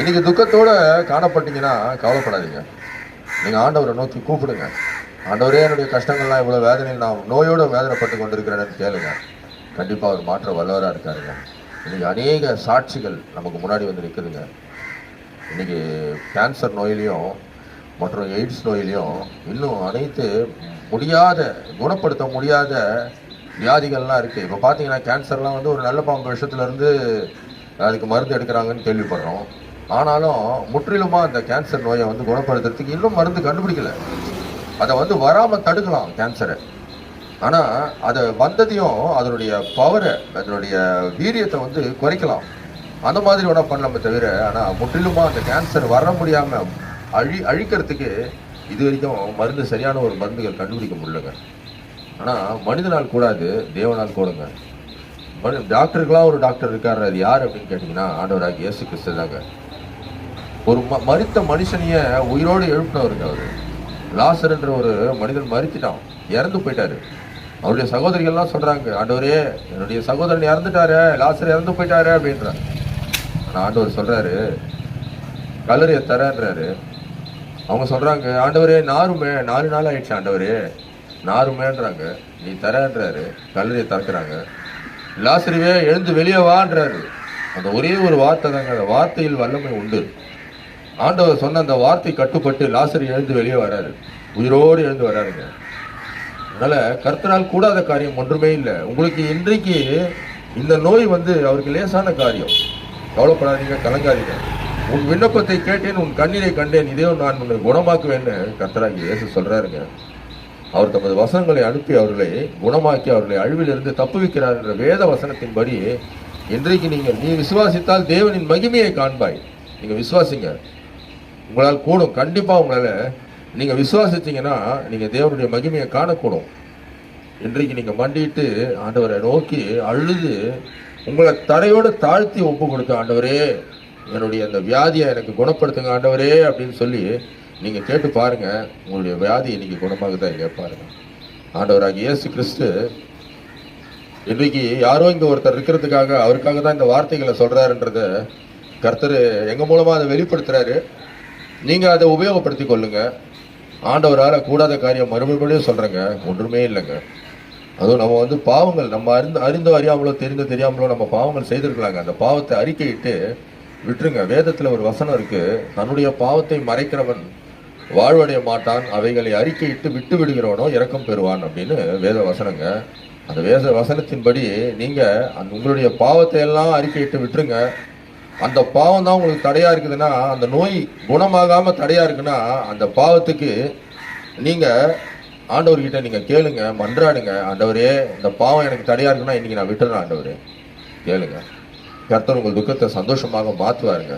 இன்னைக்கு துக்கத்தோட காணப்பட்டீங்கன்னா கவலைப்படாதீங்க. நீங்கள் ஆண்டவரை நோக்கி கூப்பிடுங்க. ஆண்டவரே என்னுடைய கஷ்டங்கள்லாம் இவ்வளோ வேதனையில் நான் நோயோட வேதனைப்பட்டு கொண்டிருக்கிறேன்னு கேளுங்க. கண்டிப்பாக அவர் மாற்ற வல்லவராக இருக்காருங்க. இன்றைக்கி அநேக சாட்சிகள் நமக்கு முன்னாடி வந்து நிற்குதுங்க இன்னைக்கு கேன்சர் நோயிலையும் மற்றும் எய்ட்ஸ் நோயிலையும் இன்னும் அனைத்து முடியாத குணப்படுத்த முடியாத வியாதிகள்லாம் இருக்குது இப்போ பார்த்தீங்கன்னா கேன்சர்லாம் வந்து ஒரு நல்ல பாம்பு விஷயத்துலேருந்து அதுக்கு மருந்து எடுக்கிறாங்கன்னு கேள்விப்படுறோம். ஆனாலும் முற்றிலுமாக அந்த கேன்சர் நோயை வந்து குணப்படுத்துறதுக்கு இன்னும் மருந்து கண்டுபிடிக்கல. அதை வந்து வராமல் தடுக்கலாம் கேன்சரை ஆனால் அதை வந்ததையும் அதனுடைய பவரை அதனுடைய வீரியத்தை வந்து குறைக்கலாம். அந்த மாதிரி வேணால் பண்ணலாமே தவிர ஆனால் முற்றிலுமாக அந்த கேன்சர் வர முடியாமல் அழி அழிக்கிறதுக்கு இது வரைக்கும் மருந்து சரியான ஒரு மருந்துகள் கண்டுபிடிக்க முடியலங்க. ஆனால் மனிதனால் கூடாது தேவனால் கூடுங்க. மனி டாக்டருக்கெலாம் ஒரு டாக்டர் இருக்கார். அது யார் அப்படின்னு கேட்டிங்கன்னா ஆண்டவராக இயேசு கிறிஸ்து தாங்க ஒரு ம மறித்த மனுஷனைய உயிரோடு எழுப்பினவருங்க அவர் லாசர் என்ற ஒரு மனிதன் மறித்துட்டான். இறந்து போயிட்டாரு. அவருடைய சகோதரிகள்லாம் சொல்கிறாங்க ஆண்டவரே என்னுடைய சகோதரன் இறந்துட்டாரு லாசர் இறந்து போயிட்டாரு அப்படின்றாங்க ஆனால் ஆண்டவர் சொல்கிறாரு கல்லறையை தரேன்றாரு. அவங்க சொல்கிறாங்க ஆண்டவரே நாருமே நாலு நாள் ஆயிடுச்சு ஆண்டவரே. நாருமேன்றாங்க. நீ தரேன்றாரு. கல்லறியை திறக்கிறாங்க. லாசரிவே எழுந்து வெளியே வான்றாரு. அந்த ஒரே ஒரு வார்த்தை தாங்க அந்த வார்த்தையில் வல்லமை உண்டு. ஆண்டவர் சொன்ன அந்த வார்த்தை கட்டுப்பட்டு லாசரி எழுந்து வெளியே வராரு. உயிரோடு எழுந்து வராருங்க. அதனால கர்த்தரால் கூடாத காரியம் ஒன்றுமே இல்லை. உங்களுக்கு இன்றைக்கு இந்த நோய் வந்து அவருக்கு லேசான காரியம். கவலைப்படாதீங்க கலங்காதீங்க. உன் விண்ணப்பத்தை கேட்டேன் உன் கண்ணீரை கண்டேன். இதே நான் உன்னை குணமாக்குவேன்னு கர்த்தராகி இயேசு சொல்றாருங்க. அவர் தமது வசனங்களை அனுப்பி அவர்களை குணமாக்கி அவர்களை அழிவிலிருந்து தப்புவிக்கிறார் என்ற வேத வசனத்தின்படி இன்றைக்கு நீங்கள் நீ விசுவாசித்தால் தேவனின் மகிமையை காண்பாய். நீங்கள் விசுவாசிங்க. உங்களால் கூடும். கண்டிப்பாக உங்களால் நீங்கள் விசுவாசித்தீங்கன்னா நீங்கள் தேவனுடைய மகிமையை காணக்கூடும். இன்றைக்கு நீங்கள் மண்டிட்டு ஆண்டவரை நோக்கி அழுது உங்களை தடையோடு தாழ்த்தி ஒப்பு கொடுத்த ஆண்டவரே என்னுடைய அந்த வியாதியை எனக்கு குணப்படுத்துங்க ஆண்டவரே அப்படின்னு சொல்லி நீங்கள் கேட்டு பாருங்கள் உங்களுடைய வியாதி இன்றைக்கி குணமாகுதா இல்லையா பாருங்க. ஆண்டவராக இயேசு கிறிஸ்து இன்றைக்கு யாரோ இங்கே ஒருத்தர் இருக்கிறதுக்காக அவருக்காக தான் இந்த வார்த்தைகளை சொல்கிறாருன்றத கர்த்தர் எங்கள் மூலமாக அதை வெளிப்படுத்துகிறாரு நீங்கள் அதை உபயோகப்படுத்திக் கொள்ளுங்க. ஆண்டவரால் கூடாத காரியம் மறுபடியும் சொல்கிறேங்க ஒன்றுமே இல்லைங்க. அதுவும் நம்ம வந்து பாவங்கள் நம்ம அறிந்து அறிந்தோ அறியாமலோ தெரிந்தோ தெரியாமலோ நம்ம பாவங்கள் செய்திருக்கலாங்க. அந்த பாவத்தை அறிக்கையிட்டு விட்டுருங்க. வேதத்தில் ஒரு வசனம் இருக்குது தன்னுடைய பாவத்தை மறைக்கிறவன் வாழ்வடைய மாட்டான். அவைகளை அறிக்கையிட்டு விட்டு விடுகிறவனோ இறக்கம் பெறுவான் அப்படின்னு வேத வசனங்க. அந்த வேத வசனத்தின்படி நீங்கள் அந்த உங்களுடைய பாவத்தை எல்லாம் அறிக்கையிட்டு விட்டுருங்க. அந்த பாவம் தான் உங்களுக்கு தடையா இருக்குதுன்னா அந்த நோய் குணமாகாம தடையா இருக்குன்னா அந்த பாவத்துக்கு நீங்க ஆண்டவர்கிட்ட நீங்க கேளுங்க மன்றாடுங்க. ஆண்டவரே இந்த பாவம் எனக்கு தடையா இருக்குன்னா இன்னைக்கு நான் விட்டுறேன் ஆண்டவரே. கேளுங்க. கர்த்தர் உங்கள் துக்கத்தை சந்தோஷமாக மாற்றுவாருங்க.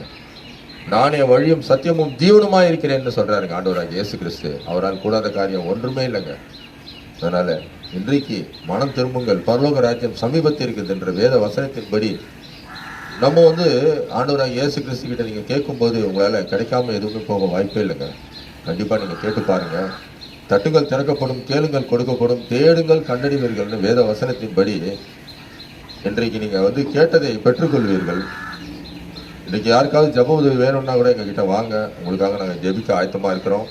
நானே வழியும் சத்தியமும் தீவனமாக இருக்கிறேன்னு சொல்றாருங்க ஆண்டவராக இயேசு கிறிஸ்து. அவரால் கூடாத காரியம் ஒன்றுமே இல்லைங்க. அதனால இன்றைக்கு மனம் திரும்புங்கள். பரலோக ராஜ்யம் சமீபத்தில் இருக்குது என்ற வேத வசனத்தின்படி நம்ம வந்து ஆண்டவராக இயேசு கிறிஸ்து கிட்ட நீங்கள் கேட்கும்போது உங்களால் கிடைக்காம எதுவுமே போக வாய்ப்பே இல்லைங்க. கண்டிப்பாக நீங்கள் கேட்டு பாருங்க. தட்டுங்கள் திறக்கப்படும் கேளுங்கள் கொடுக்கப்படும் தேடுங்கள் கண்டறிவீர்கள்னு வேத வசனத்தின்படி இன்றைக்கு நீங்கள் வந்து கேட்டதை பெற்றுக்கொள்வீர்கள். இன்றைக்கு யாருக்காவது ஜப உதவி வேணும்னா கூட எங்ககிட்ட வாங்க. உங்களுக்காக நாங்கள் ஜெபிக்க ஆயத்தமாக இருக்கிறோம்.